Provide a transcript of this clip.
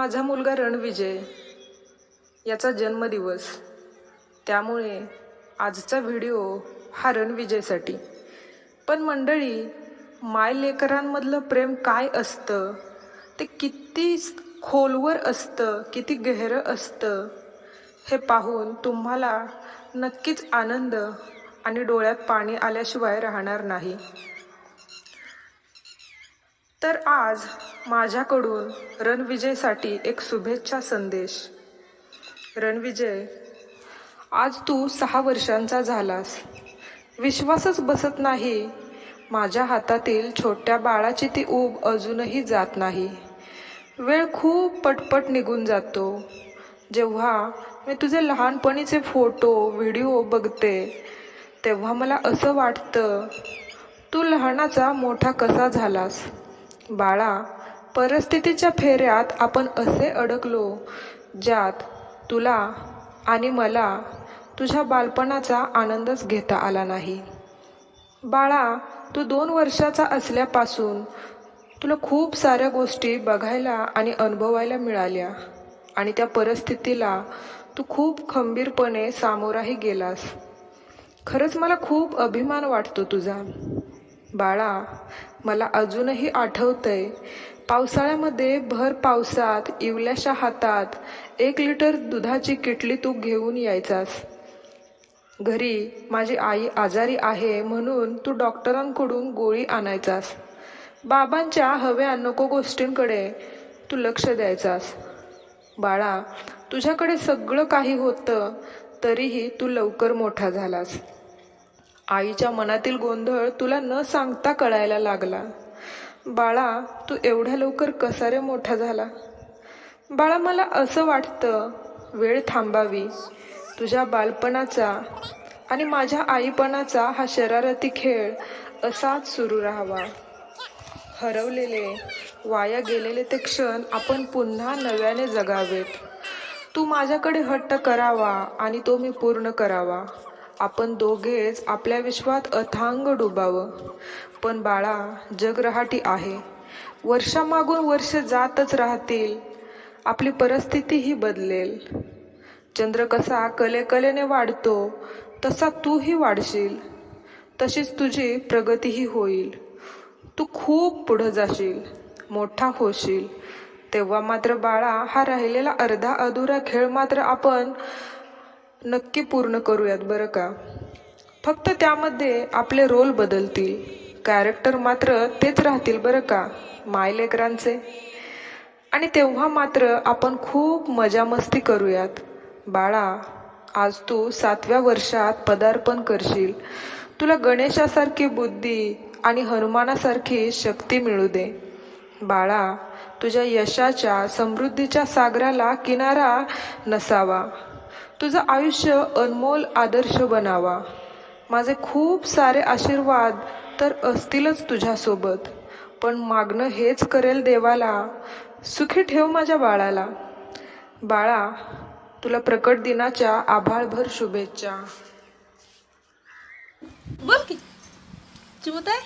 माझा मुलगा रणविजय. याचा जन्मदिवस. त्यामुळे आजचा व्हिडिओ हा रणविजयसाठी. पण मंडळी माय लेकरांमधलं प्रेम काय असतं? ते किती खोलवर असतं? किती गहरं असतं? हे पाहून तुम्हाला नक्कीच आनंद आणि डोळ्यात पाणी आल्याशिवाय राहणार नाही. तर आज माझ्याकडून रणविजयसाठी एक शुभेच्छा संदेश. रणविजय आज तू सहा वर्षांचा झालास. विश्वासच बसत नाही. माझ्या हातातील छोट्या बाळाची ती ऊब अजूनही जात नाही. वेळ खूप पटपट निघून जातो. जेव्हा मी तुझे लहानपणीचे फोटो व्हिडिओ बघते तेव्हा मला असं वाटतं तू लहानाचा मोठा कसा झालास? बाळा परिस्थितीच्या फेऱ्यात आपण असे अडकलो ज्यात तुला आणि मला तुझ्या बालपणाचा आनंदच घेता आला नाही. बाळा तू दोन वर्षाचा असल्यापासून तुला खूप साऱ्या गोष्टी बघायला आणि अनुभवायला मिळाल्या आणि त्या परिस्थितीला तू खूप खंबीरपणे सामोराही गेलास. खरंच मला खूप अभिमान वाटतो तुझा. बाळा मला अजूनही आठवतंय पावसाळ्यामध्ये भर पावसात इवल्याशा हातात एक लिटर दुधाची किटली तू घेऊन यायचास. घरी माझी आई आजारी आहे म्हणून तू डॉक्टरांकडून गोळी आणायचास. बाबांच्या हव्या नको गोष्टींकडे तू लक्ष द्यायचास. बाळा तुझ्याकडे सगळं काही होतं तरीही तू लवकर मोठा झालास. आईच्या मनातील गोंधळ तुला न सांगता कळायला लागला. बाळा तू एवढ्या लवकर कसा रे मोठा झाला? बाळा मला असं वाटतं वेळ थांबावी. तुझ्या बालपणाचा आणि माझ्या आईपणाचा हा शरारती खेळ असाच सुरू राहावा. हरवलेले वाया गेलेले ते क्षण आपण पुन्हा नव्याने जगावेत. तू माझ्याकडे हट्ट करावा आणि तो मी पूर्ण करावा. आपण दोघेच आपल्या विश्वात अथांग डुबावं. पण बाळा जग रहाटी आहे. वर्षामागून वर्ष जातच राहतील. आपली परिस्थितीही बदलेल. चंद्र कसा कलेकलेने वाढतो तसा तूही वाढशील. तशीच तुझी प्रगतीही होईल. तू खूप पुढं जाशील मोठा होशील. तेव्हा मात्र बाळा हा राहिलेला अर्धा अधुरा खेळ मात्र आपण नक्की पूर्ण करूयात बरं का? फक्त त्यामध्ये आपले रोल बदलतील. कॅरेक्टर मात्र तेच राहतील बरं का? मायलेकरांचे आणि तेव्हा मात्र आपण खूप मजा मस्ती करूयात. बाळा आज तू सातव्या वर्षात पदार्पण करशील. तुला गणेशासारखी बुद्धी आणि हनुमानासारखी शक्ती मिळू दे. बाळा तुझ्या यशाच्या समृद्धीच्या सागराला किनारा नसावा. तुझं आयुष्य अनमोल आदर्श बनावा. माझे खूप सारे आशीर्वाद तर असतीलच तुझ्यासोबत. पण मागणं हेच करेल देवाला. सुखी ठेव माझ्या बाळाला. बाळा तुला प्रकट दिनाच्या आभाळभर शुभेच्छा. बोल की. चिमुताय